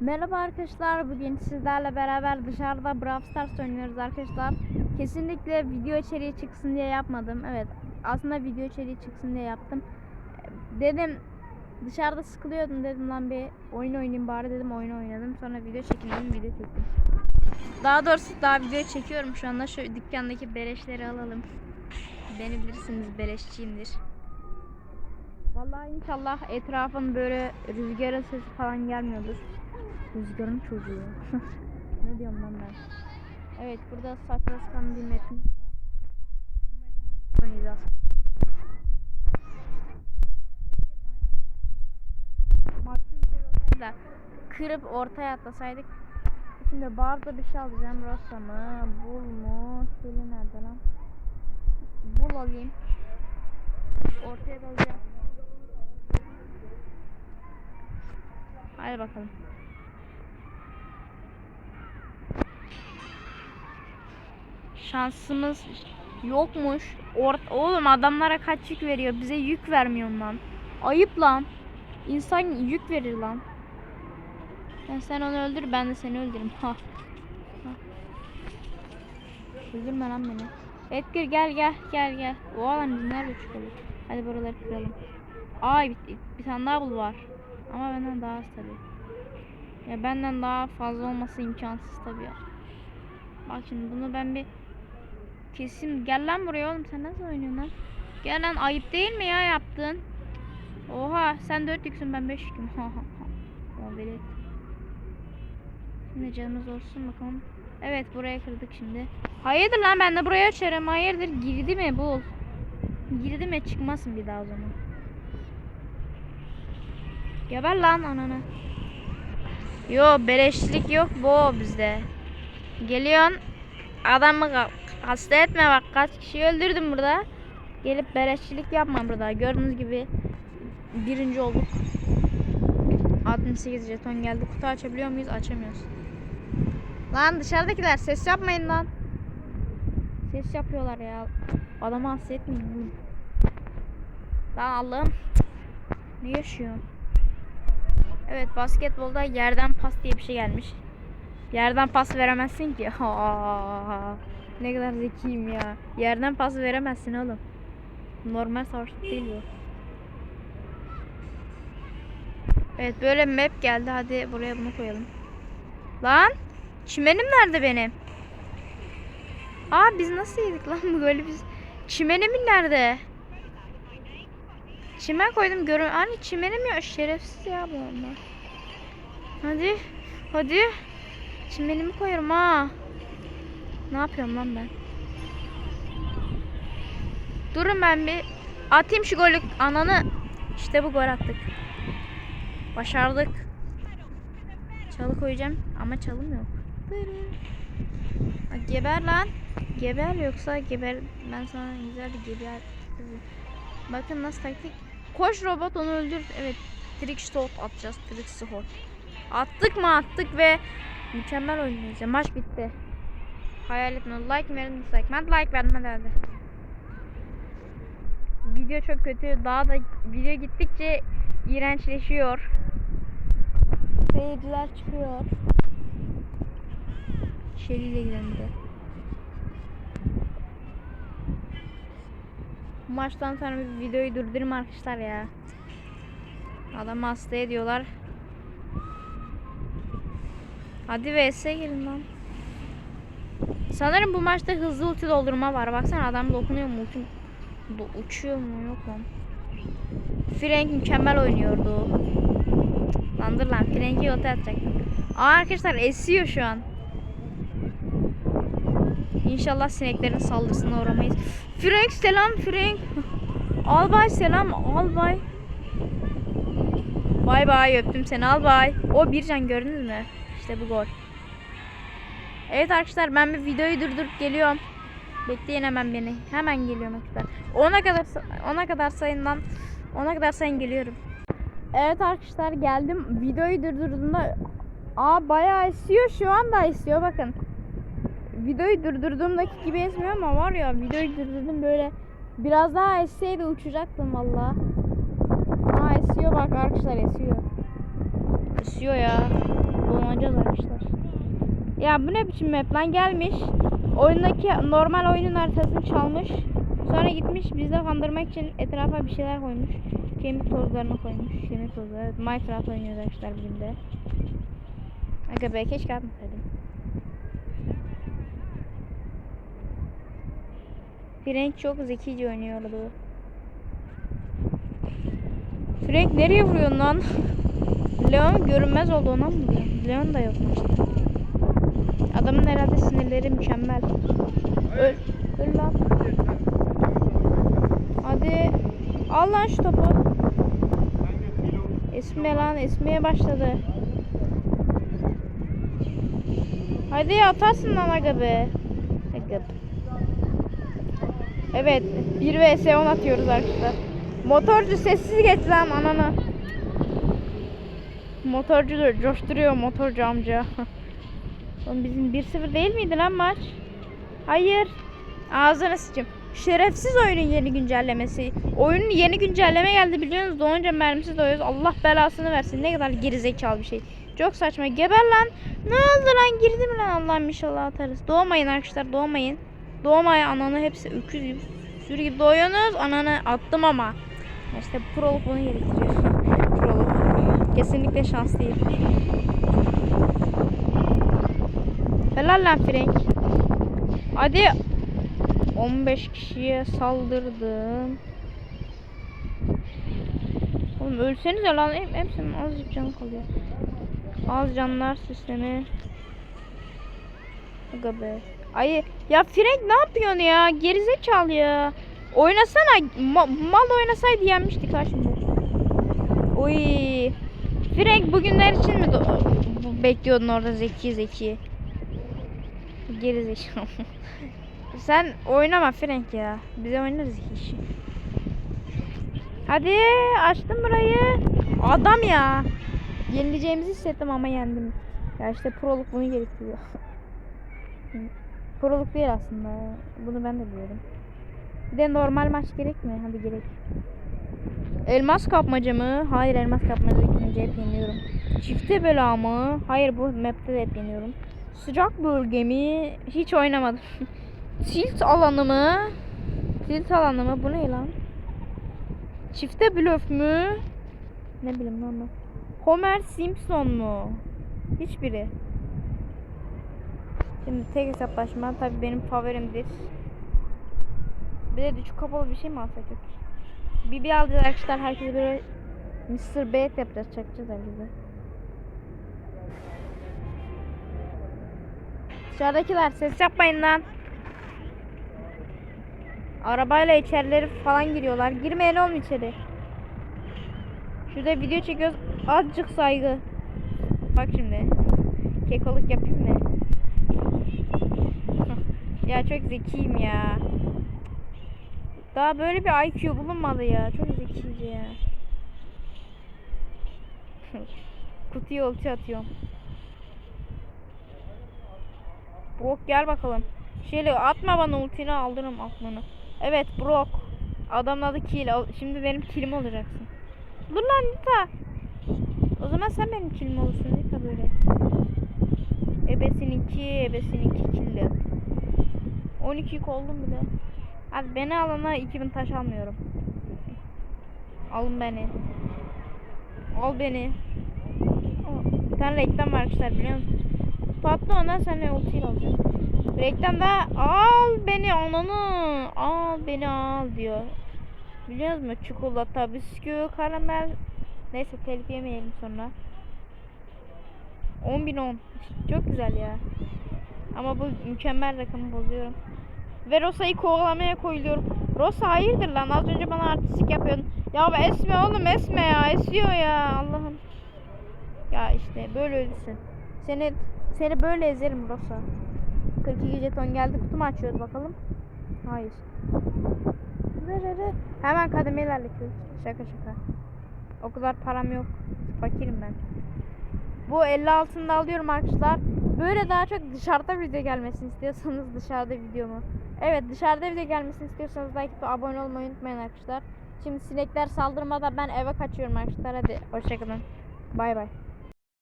Merhaba arkadaşlar. Bugün sizlerle beraber dışarıda Brawl Stars oynuyoruz arkadaşlar. Kesinlikle video içeriği çıksın diye yapmadım. Evet. Aslında video içeriği çıksın diye yaptım. Dedim dışarıda sıkılıyordum dedim lan bir oyun oynayayım bari dedim oyun oynadım. Sonra video çekeyim dedim video çektim. Daha doğrusu daha video çekiyorum şu anda. Şu dükkandaki beleşleri alalım. Beni bilirsiniz beleşçiyimdir. Vallahi inşallah etrafın böyle rüzgarın sesi falan gelmiyordur. Rüzgarın çocuğu. ne diyorum lan ben? Evet burada saçma bir metnimiz var. Bu metnimizi oynayacağız. Olsaydı da kırıp ortaya atlasaydık. Şimdi barda bir şey alacağım. Rosa mı? Bul mu? Şöyle nerede lan? Bul alayım. Ortaya da alacağım. Hadi bakalım. Şansımız yokmuş. Or Oğlum adamlara kaç yük veriyor? Bize yük vermiyor lan. Ayıp lan. İnsan yük verir lan. Ben sen onu öldür ben de seni öldürürüm. Ha. ha. Öldürme lan beni. Edgar gel gel gel gel. O alan nerede çıkalım? Hadi buraları kıralım. Ay bir, bir tane daha bul var. Ama benden daha az tabii. Ya benden daha fazla olması imkansız tabii ya. Bak şimdi bunu ben bir kesin gel lan buraya oğlum sen nasıl oynuyorsun lan? Gel lan ayıp değil mi ya yaptın? Oha sen 4 yüksün ben 5 yüküm. Velet. Şimdi canımız olsun bakalım. Evet buraya kırdık şimdi. Hayırdır lan ben de buraya açarım. Hayırdır girdi mi bul. Girdi mi çıkmasın bir daha o zaman. Geber lan ananı. Yo beleşlik yok bu bizde. Geliyorsun adamı hasta etme bak kaç kişi öldürdüm burada. Gelip beleşçilik yapma burada. Gördüğünüz gibi birinci olduk. 68 jeton geldi. Kutu açabiliyor muyuz? Açamıyoruz. Lan dışarıdakiler ses yapmayın lan. Ses yapıyorlar ya. Adamı hasta etmeyin. Lan Allah'ım. Ne yaşıyorum? Evet basketbolda yerden pas diye bir şey gelmiş. Yerden pas veremezsin ki. Ha, ne kadar zekiyim ya. Yerden pas veremezsin oğlum. Normal savaşta değil bu. Evet böyle map geldi. Hadi buraya bunu koyalım. Lan çimenim nerede benim? Aa biz nasıl yedik lan böyle biz? Çimenimin nerede? Çimen koydum görün. Hani çimenim yok. Şerefsiz ya bu onlar. Hadi. Hadi. Çimenimi koyarım ha. Ne yapıyorum lan ben? Durun ben bir atayım şu golü. Ananı. İşte bu gol attık. Başardık. Çalı koyacağım ama çalım yok. Geber lan. Geber yoksa geber. Ben sana güzel bir geber. Bakın nasıl taktik. Koş robot onu öldür. Evet. Trick shot atacağız. Trick shot. Attık mı attık ve mükemmel oynuyoruz. Maç bitti. Hayal etme. Like verin dislike. Ben like verdim hadi. Video çok kötü. Daha da video gittikçe iğrençleşiyor. Seyirciler çıkıyor. De. Bu maçtan sonra bir videoyu durdurayım arkadaşlar ya. Adam hasta ediyorlar. Hadi vs gelin lan. Sanırım bu maçta hızlı ulti doldurma var. Baksana adam dokunuyor mu do- uçuyor mu yok mu? Frank mükemmel oynuyordu. Lan dur lan Frank'i ulti atacaktım. Aa arkadaşlar esiyor şu an. İnşallah sineklerin saldırısına uğramayız. Frank selam Frank. Albay selam albay. Bay bay öptüm seni albay. O bir can gördünüz mü? İşte bu gol. Evet arkadaşlar ben bir videoyu durdurup geliyorum. Bekleyin hemen beni. Hemen geliyorum arkadaşlar. Ona kadar ona kadar sayından ona kadar sayın geliyorum. Evet arkadaşlar geldim. Videoyu durdurduğumda Aa bayağı esiyor şu anda esiyor bakın. Videoyu durdurduğumdaki gibi esmiyor ama var ya videoyu durdurdum böyle biraz daha esseydi uçacaktım valla. Aa esiyor bak arkadaşlar esiyor. Esiyor ya. Donacağız arkadaşlar. Ya bu ne biçim map lan gelmiş. Oyundaki normal oyunun haritasını çalmış. Sonra gitmiş bizi kandırmak için etrafa bir şeyler koymuş. Kemik tozlarını koymuş. Kemik tozları. Minecraft oynuyoruz arkadaşlar bugün de. Aga be keşke atmasaydım. Frank çok zekice oynuyordu. Frank nereye vuruyorsun lan? Leon görünmez oldu ona mı vuruyor? Leon da yok maçta. Adamın herhalde sinirleri mükemmel. Öl, öl lan. Hadi. Al lan şu topu. Esme lan esmeye başladı. Hadi atarsın lan aga be. Evet 1 vs 10 atıyoruz arkadaşlar. Motorcu sessiz geç lan anana. Motorcu da coşturuyor motorcu amca. Oğlum bizim 1-0 değil miydi lan maç? Hayır. Ağzına sıçayım. Şerefsiz oyunun yeni güncellemesi. Oyunun yeni güncelleme geldi biliyorsunuz. Doğunca mermisi doyuyoruz. Allah belasını versin. Ne kadar gerizekalı bir şey. Çok saçma. Geber lan. Ne oldu lan? Girdi mi lan? Allah'ım inşallah atarız. Doğmayın arkadaşlar. Doğmayın. Doğmayın. Ananı hepsi öküz gibi. Sürü gibi doğuyorsunuz. Ananı attım ama. İşte proluk bunu gerektiriyor. Kesinlikle şans değil. Helal lan Frank. Hadi. 15 kişiye saldırdım. Oğlum ölsenize lan. Hep, hepsinin azıcık canı kalıyor. Az canlar sistemi. Aga be. Ay ya Frank ne yapıyorsun ya? Gerizekalı ya. Oynasana. Ma- mal oynasaydı yenmiştik ha. Oy. Frank bugünler için mi bekliyordun orada zeki zeki? Gerizekalı. Sen oynama Frank ya. Bize oynarız iki kişi. Hadi açtım burayı. Adam ya. Yenileceğimizi hissettim ama yendim. Ya işte proluk bunu gerektiriyor. proluk değil aslında. Bunu ben de biliyorum. Bir de normal maç gerek mi? Hadi gerek. Elmas kapmaca mı? Hayır elmas kapmaca ikinci hep yeniyorum. Çifte bela mı? Hayır bu map'te de hep yeniyorum. Sıcak bölge mi? Hiç oynamadım. Tilt alanı mı? Tilt alanı mı? Bu ne lan? Çifte blöf mü? Ne bileyim lan ben. Homer Simpson mu? Hiçbiri. Şimdi tek hesaplaşma tabi benim favorimdir. Bir de düşük kapalı bir şey mi alsak yok. Bir alacağız arkadaşlar herkese böyle Mr. Bait yapacağız çakacağız herkese. Dışarıdakiler ses yapmayın lan. Arabayla içerileri falan giriyorlar. Girmeyen oğlum içeri. Şurada video çekiyoruz. Azıcık saygı. Bak şimdi. Kekoluk yapayım mı? ya çok zekiyim ya. Daha böyle bir IQ bulunmadı ya. Çok zekice ya. Kutuya ulti atıyorum. Brock gel bakalım. Şöyle atma bana ultini aldırırım aklını. Evet Brock. Adamın adı Kill. Şimdi benim killim olacaksın. Dur lan Nita. O zaman sen benim killim olursun Nita böyle. Ebesininki, ebesininki killi. 12 yük oldum bile. Abi beni alana 2000 taş almıyorum. Alın beni. Al beni. Bir tane reklam var arkadaşlar biliyor musunuz? Patlı ondan sonra ultiyi alacağım. Reklamda al beni ananı al beni al diyor. Biliyor musun? Çikolata, bisküvi, karamel. Neyse telif yemeyelim sonra. 10.010 Çok güzel ya. Ama bu mükemmel rakamı bozuyorum. Ve Rosa'yı kovalamaya koyuluyorum. Rosa hayırdır lan az önce bana artistik yapıyordun. Ya esme oğlum esme ya esiyor ya Allah'ım. Ya işte böyle ölürsün. Seni seni böyle ezerim Rosa. 42 jeton geldi kutumu açıyoruz bakalım. Hayır. Hemen kademe ilerletiyoruz. Şaka şaka. O kadar param yok. Fakirim ben. Bu 50 altında alıyorum arkadaşlar. Böyle daha çok dışarıda video gelmesini istiyorsanız dışarıda video mu? Evet dışarıda video gelmesini istiyorsanız like ve abone olmayı unutmayın arkadaşlar. Şimdi sinekler saldırmadan ben eve kaçıyorum arkadaşlar. Hadi hoşçakalın. Bay bay.